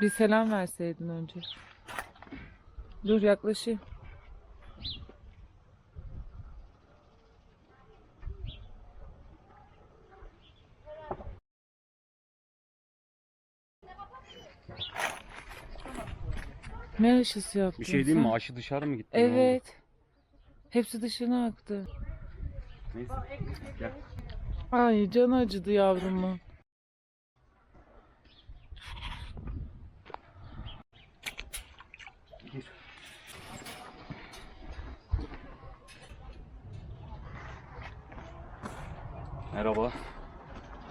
Bir selam verseydin önce. Dur yaklaşayım. Ne aşısı yaptın Bir şey diyeyim mi? sen? Aşı dışarı mı gitti? Ne oldu? Evet. Hepsi dışına aktı. Neyse. Gel. Ay can acıdı yavrumun. Merhaba.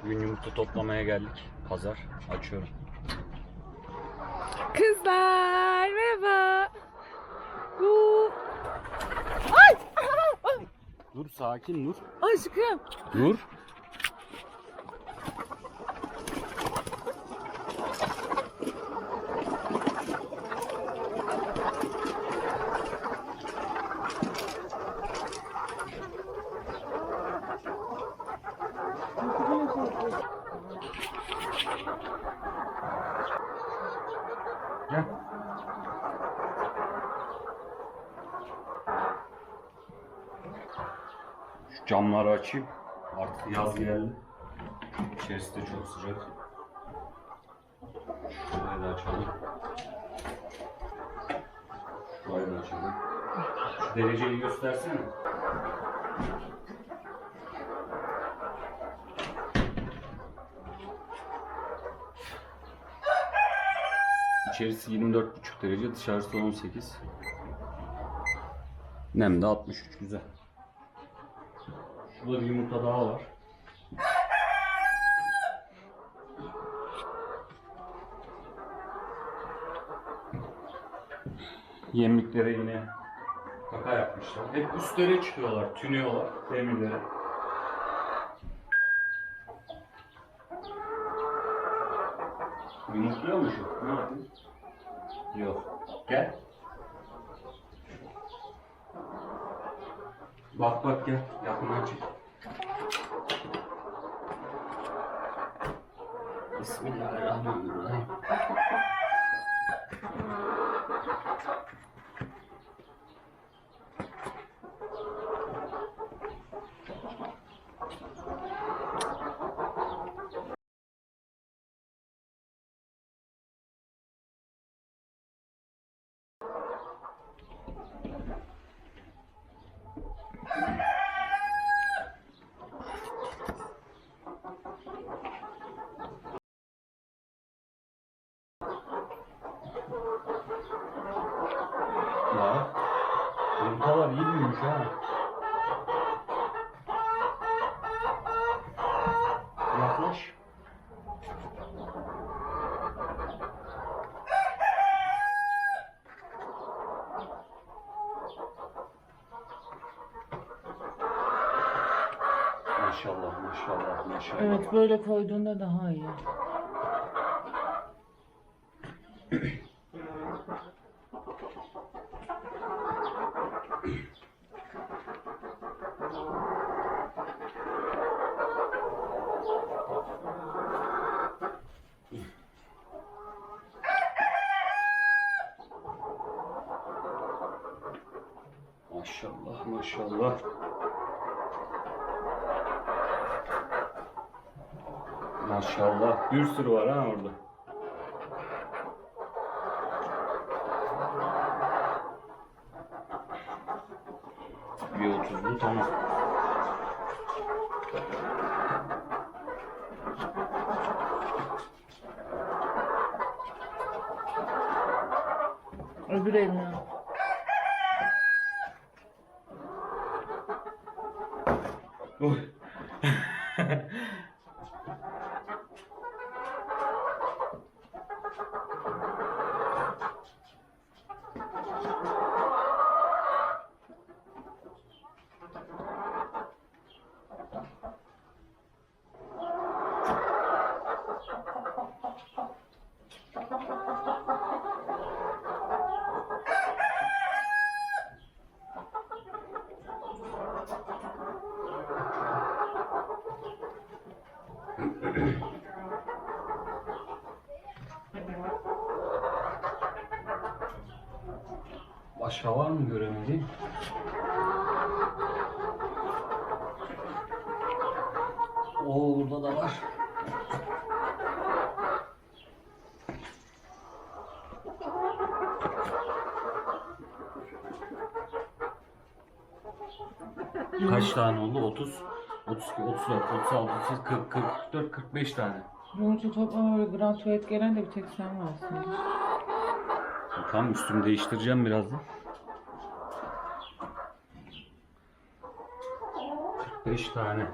Bugün yumurta toplamaya geldik. Pazar. Açıyorum. Kızlar merhaba. Bu Dur sakin dur. aşkım. Dur. Gel. Şu camları açayım. Artık yaz geldi. İçerisi de çok sıcak. Şurayı da açalım. Şurayı da açalım. Şu dereceyi göstersene. İçerisi 24,5 derece, dışarısı 18. Nem de 63 güzel. Şurada bir yumurta daha var. Yemliklere yine kaka yapmışlar. Hep üstlere çıkıyorlar, tünüyorlar demirlere. Yumurtluyor mu şu? Ne yapayım? Yok. Gel. Bak bak gel. Yakından çek. Bismillahirrahmanirrahim. Ya. Ha. Yaklaş. Maşallah maşallah maşallah. Evet böyle koyduğunda daha iyi. Maşallah maşallah. Maşallah. Bir sürü var ha orada. Bir otuzlu tamam. Öbür eline. Oi. Başka var mı göremediğim? Oo burada da var. Kaç tane oldu? 30. 32, 34, 36, 38, 40, 44, 45 tane. Yumurta toplama böyle grand tuvalet gelen de bir tek sen varsın. Tamam üstümü değiştireceğim birazdan. 45 tane.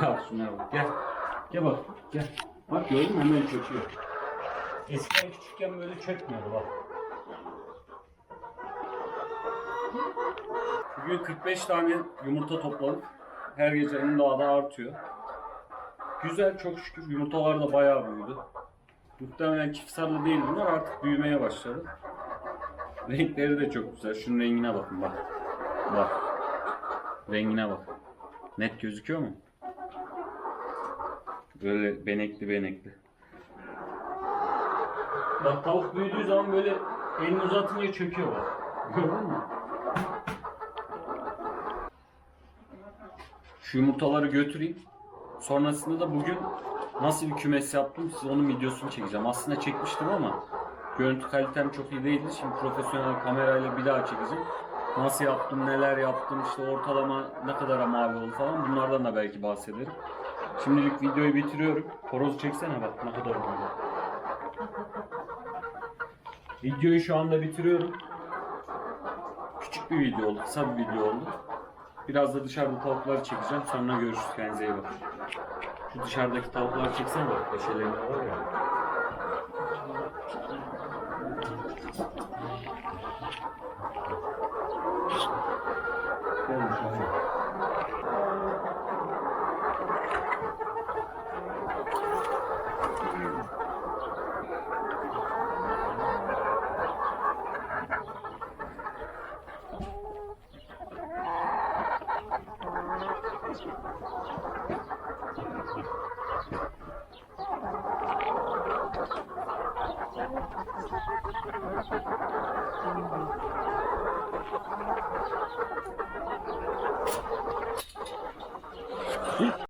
Gel şuna bak gel. Gel bak gel. Bak gördün mü hemen çöküyor. Eskiden küçükken böyle çökmüyordu bak. Bugün 45 tane yumurta topladık. Her gecenin daha da artıyor. Güzel çok şükür yumurtalar da bayağı büyüdü. Muhtemelen çift sarılı değil bunlar artık büyümeye başladı. Renkleri de çok güzel. Şunun rengine bakın bak. Bak. Rengine bak. Net gözüküyor mu? Böyle benekli benekli. Bak tavuk büyüdüğü zaman böyle elini uzatınca çöküyor bak. Gördün mü? Şu yumurtaları götüreyim. Sonrasında da bugün nasıl bir kümes yaptım size onun videosunu çekeceğim. Aslında çekmiştim ama görüntü kalitem çok iyi değildi. Şimdi profesyonel kamerayla bir daha çekeceğim. Nasıl yaptım, neler yaptım, işte ortalama ne kadar mavi oldu falan bunlardan da belki bahsederim. Şimdilik videoyu bitiriyorum. Horozu çeksene bak ne kadar oldu. Videoyu şu anda bitiriyorum. Küçük bir video oldu, kısa bir video oldu. Biraz da dışarıda tavukları çekeceğim. Sonra görüşürüz. Kendinize iyi bakın. Şu dışarıdaki tavukları çeksene bak. Eşelerinde var ya.